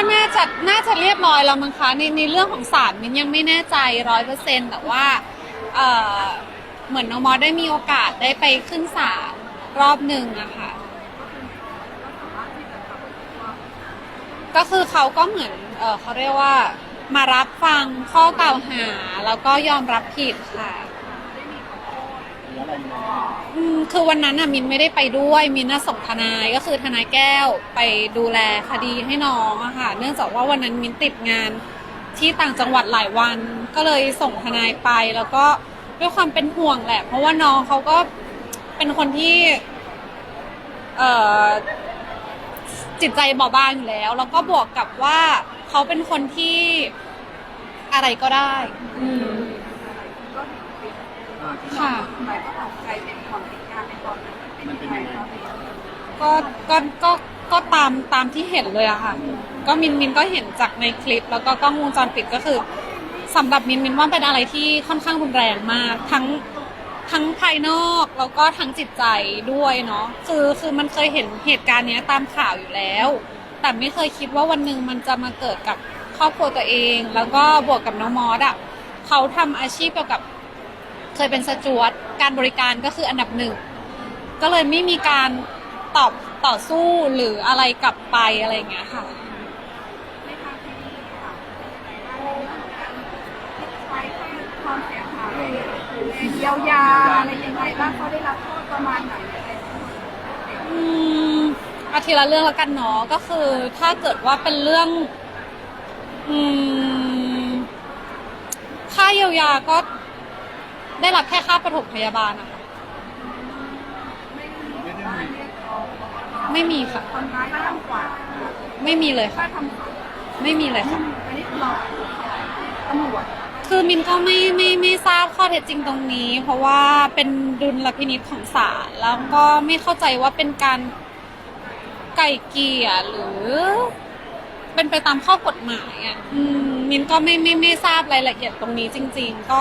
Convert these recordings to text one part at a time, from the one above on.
ก็น่าจะน่าจะเรียบร้อยแล้วมั้งคะในในเรื่องของศาลมินยังไม่แน่ใจร้อยเปอร์เซ็นต์แต่ว่าเออเหมือนน้องมอสได้มีโอกาสได้ไปขึ้นศาลรอบหนึ่งอะค่ะ ก็คือเขาก็เหมือนเออเขาเรียกว่ามารับฟังข้อกล่าวหาแล้วก็ยอมรับผิดค่ะ รืออะไรยังไงอืมคือวันนั้นน่ะมินไม่ได้ไปด้วยมินน่ะส่งทนายก็คือทนายแก้วไปดูแลคดีให้น้องอะค่ะ เนื่องจากว่าวันนั้นมินติดงานที่ต่างจังหวัดหลายวัน ก็เลยส่งทนายไปแล้วก็ด้วยความเป็นห่วงแหละ เพราะว่าน้องเขาก็เป็นคนที่ เอ่อ จิตใจเบาบางอยู่แล้ว แล้วก็บวกกับว่าเขาเป็นคนที่อะไรก็ได้ อืม ค่ะทำไมก็ตัดใจเป็นความติดงานในตอนนั้นมันเป็นยังไงครับก็ก็ก็ก็ตามตามที่เห็นเลยอะค่ะ ก็มินมินก็เห็นจากในคลิป แล้วก็กล้องวงจรปิดก็คือสำหรับมินมินว่าเป็นอะไรที่ค่อนข้างรุนแรงมาก ทั้งทั้งภายนอกแล้วก็ทั้งจิตใจด้วยเนาะคือคือมันเคยเห็นเหตุการณ์เนี้ยตามข่าวอยู่แล้ว แต่ไม่เคยคิดว่าวันหนึ่งมันจะมาเกิดกับครอบครัวตัวเอง แล้วก็บวกกับน้องมอสอะเขาทำอาชีพเกี่ยวกับ เคยเป็นสจวตการบริการก็คืออันดับหนึ่งก็เลยไม่มีการตอบต่อสู้หรืออะไรกลับไปอะไรอย่างเงี้ยค่ะ ในทางที่ดีค่ะในเรื่องของการชดใช้ความเสียหายเยียวยาอะไรยังไงบ้างเขาได้รับโทษประมาณไหนอะไรอย่างเงี้ยอืมอาทีละเรื่องแล้วกันเนาะก็คือถ้าเกิดว่าเป็นเรื่อง อืมค่าเยียวยาก็ ได้รับแค่ค่าปฐมพยาบาลนะคะไม่ได้มีไม่มีค่ะทำร้ายร่างกาไม่มีเลยค่ะทำขวัญไม่มีเลยค่ะ อันนี้เราตำรวจคือมินก็ไม่ไม่ไม่ทราบข้อเท็จจริงตรงนี้ เพราะว่าเป็นดุลพินิจของศาลแล้วก็ไม่เข้าใจว่าเป็นการไก่เกลี่ยหรือ เป็นไปตามข้อกฎหมายอะอืมมินก็ไม่ไม่ไม่ทราบรายละเอียดตรงนี้จริง ๆ ก็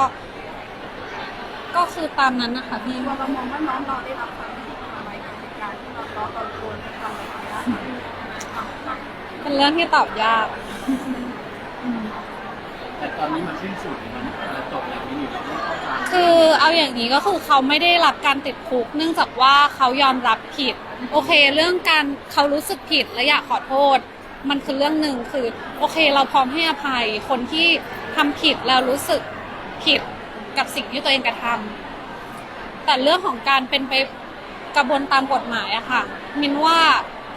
ก็คือตามนั้นนะคะพี่ตัวเรามองว่าน้องเราได้รับความผิดอะไรกับเหตุการณ์ที่เราเราเราโดนทำอะไรไปบ้างเป็นเรื่องที่ตอบยาก แต่ตอนนี้มันสิ้นสุดมันจะจบอย่างนี้นี่เราไม่ต้องการคือเอาอย่างนี้ก็คือเขาไม่ได้รับการติดคุก เนื่องจากว่าเขายอมรับผิด โอเค เรื่องการเขารู้สึกผิดและอยากขอโทษ มันคือเรื่องหนึ่งคือ โอเค เราพร้อมให้อภัยคนที่ทำผิดแล้วรู้สึกผิด กับสิ่งที่ตัวเองกระทำแต่เรื่องของการเป็นไปกระบวนตามกฎหมายอะค่ะ มินว่า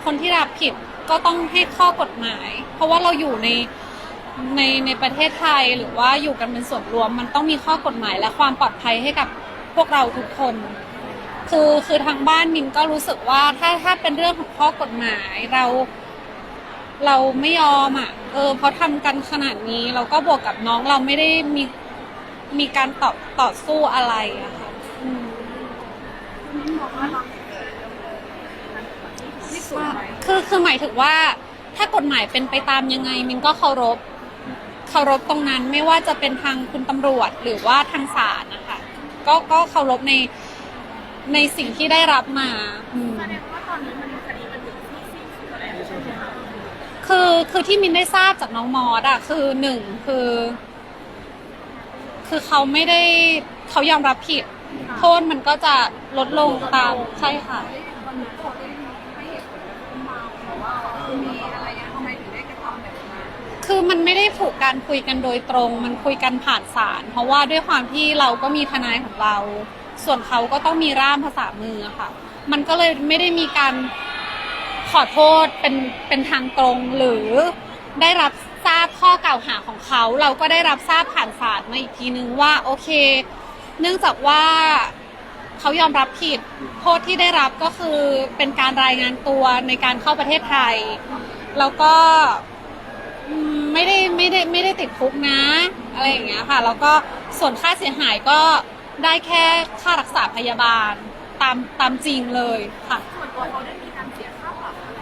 คนที่รับผิดก็ต้องให้ข้อกฎหมาย เพราะว่าเราอยู่ในในในประเทศไทยหรือว่าอยู่กันเป็นส่วนรวม มันต้องมีข้อกฎหมายและความปลอดภัยให้กับพวกเราทุกคน คือคือทางบ้านมินก็รู้สึกว่าถ้าถ้าเป็นเรื่องของข้อกฎหมายเราเราไม่ยอมอะ เออเพราะทำกันขนาดนี้ เราก็บวกกับน้องเราไม่ได้มี มีการต่อต่อสู้อะไรอะค่ะอืมคุณมิ้นบอกว่าเราที่สุดไหมคือคือหมายถึงว่า ถ้ากฎหมายเป็นไปตามยังไง มินก็เคารพ เคารพตรงนั้นไม่ว่าจะเป็นทางคุณตำรวจหรือว่าทางศาลนะคะก็ก็เคารพในในสิ่งที่ได้รับมาอืม แสดงว่าตอนนี้มันคดีมันถึงที่สิ้นสุดแล้วใช่ไหมคะคือคือที่มินได้ทราบจากน้องมอสอะคือหนึ่งคือ คือเขาไม่ได้เขายอมรับผิด โทษมันก็จะลดลงตามใช่ค่ะ วันนี้เขาได้ให้เหตุผลว่าเมาหรือว่ามีอะไรยังทำไมถึงได้กระทำแบบนั้นคือมันไม่ได้ถูกการคุยกันโดยตรง มันคุยกันผ่านศาลเพราะว่าด้วยความที่เราก็มีทนายของเรา ส่วนเขาก็ต้องมีร่ามภาษามืออะค่ะ มันก็เลยไม่ได้มีการขอโทษเป็นเป็นทางตรงหรือได้รับท ราบข้อกล่าวหาของเขา เราก็ได้รับทราบผ่านศาลมาอีกทีนึงว่าโอเค เนื่องจากว่าเขายอมรับผิดโทษที่ได้รับก็คือเป็นการรายงานตัวในการเข้าประเทศไทย แล้วก็ไม่ได้ไม่ได้ไม่ได้ติดคุกนะ อะไรอย่างเงี้ยค่ะ แล้วก็ส่วนค่าเสียหายก็ได้แค่ค่ารักษาพยาบาลตามตามจริงเลยค่ะส่วนตัวเขาได้มีการเสียค่าปรับอะไร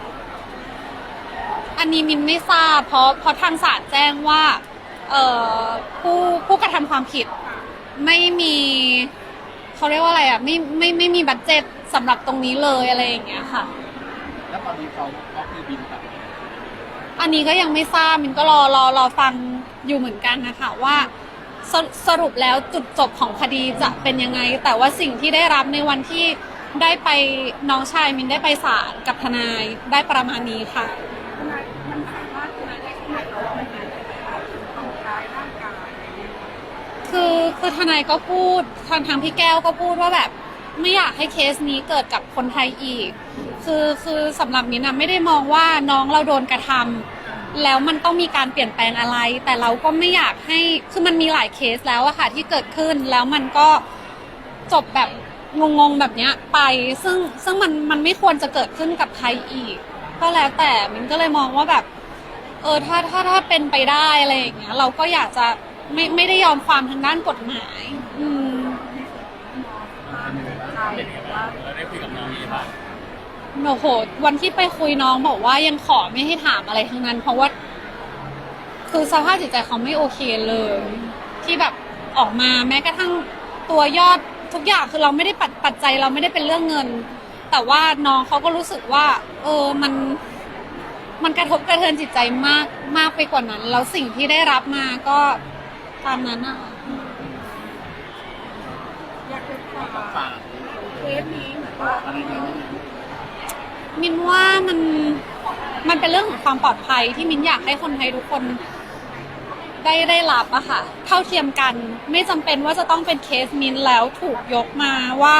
อันนี้มินไม่ทราบ เพราะเพราะทางศาลแจ้งว่าเอ่อผู้ผู้กระทำความผิด ไม่มีเขาเรียกว่าอะไรอะไม่ไม่ไม่มีบัตเจ็ตสำหรับตรงนี้เลยอะไรอย่างเงี้ยค่ะ แล้วตอนนี้เขาเขาคือบินกลับอันนี้ก็ยังไม่ทราบมินก็รอรอรอฟังอยู่เหมือนกันนะคะว่าสรุสรุปแล้วจุดจบของคดีจะเป็นยังไง แต่ว่าสิ่งที่ได้รับในวันที่ได้ไปน้องชายมินได้ไปศาลกับทนายได้ประมาณนี้ค่ะทนาย มันสามารถทนายได้ที่ไหนเราว่ามันเป็นไปได้ทำร้ายร่างกายอะไรอย่างเงี้ยคือคือทนายก็พูดทางทางพี่แก้วก็พูดว่าแบบ ไม่อยากให้เคสนี้เกิดกับคนไทยอีก คือคือสำหรับมินนะไม่ได้มองว่าน้องเราโดนกระทำแล้วมันต้องมีการเปลี่ยนแปลงอะไร แต่เราก็ไม่อยากให้คือมันมีหลายเคสแล้วอะค่ะที่เกิดขึ้นแล้วมันก็จบแบบงงๆแบบเนี้ยไปซึ่งซึ่งมันมันไม่ควรจะเกิดขึ้นกับใครอีก ก็แล้วแต่มินก็เลยมองว่าแบบ เออถ้าถ้าถ้าเป็นไปได้อะไรอย่างเงี้ย เราก็อยากจะไม่ไม่ได้ยอมความทางด้านกฎหมาย อืมใช่ว่าเราได้คุยกับน้องยังไงบ้างโอ้โห วันที่ไปคุยน้องบอกว่ายังขอไม่ให้ถามอะไรทั้งนั้น เพราะว่า คือสภาพจิตใจเขาไม่โอเคเลย ที่แบบออกมาแม้กระทั่งตัวยอดทุกอย่างคือเราไม่ได้ปัจปัจจัยเราไม่ได้เป็นเรื่องเงิน แต่ว่าน้องเขาก็รู้สึกว่า เออมันมันกระทบกระเทือนจิตใจมากมากไปกว่านั้น แล้วสิ่งที่ได้รับมาก็ตามนั้นนะคะอยากจะฝากฝากเคสนี้เหมือนว่าอะไรน้องมินว่ามันมันเป็นเรื่องของความปลอดภัยที่มินอยากให้คนไทยทุกคนได้ได้รับอะค่ะ เท่าเทียมกัน ไม่จำเป็นว่าจะต้องเป็นเคสมินแล้วถูกยกมาว่า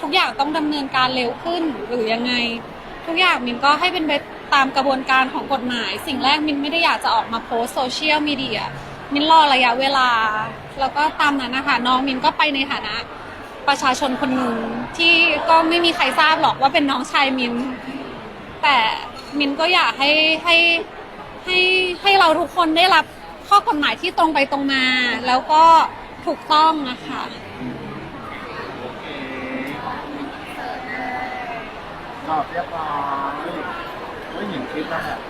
ทุกอย่างต้องดำเนินการเร็วขึ้นหรือยังไง ทุกอย่างมินก็ให้เป็นไปตามกระบวนการของกฎหมาย สิ่งแรกมินไม่ได้อยากจะออกมาโพสโซเชียลมีเดียมินรอระยะเวลา แล้วก็ตามนั้นนะคะน้องมินก็ไปในฐานะประชาชนคนหนึ่งที่ก็ไม่มีใครทราบหรอกว่าเป็นน้องชายมิน แต่มินก็อยากให้ให้ให้ให้เราทุกคนได้รับข้อกฎหมายที่ตรงไปตรงมา แล้วก็ถูกต้องนะคะ ตอบเรียบร้อยไม่เห็นคลิปแล้วแบบ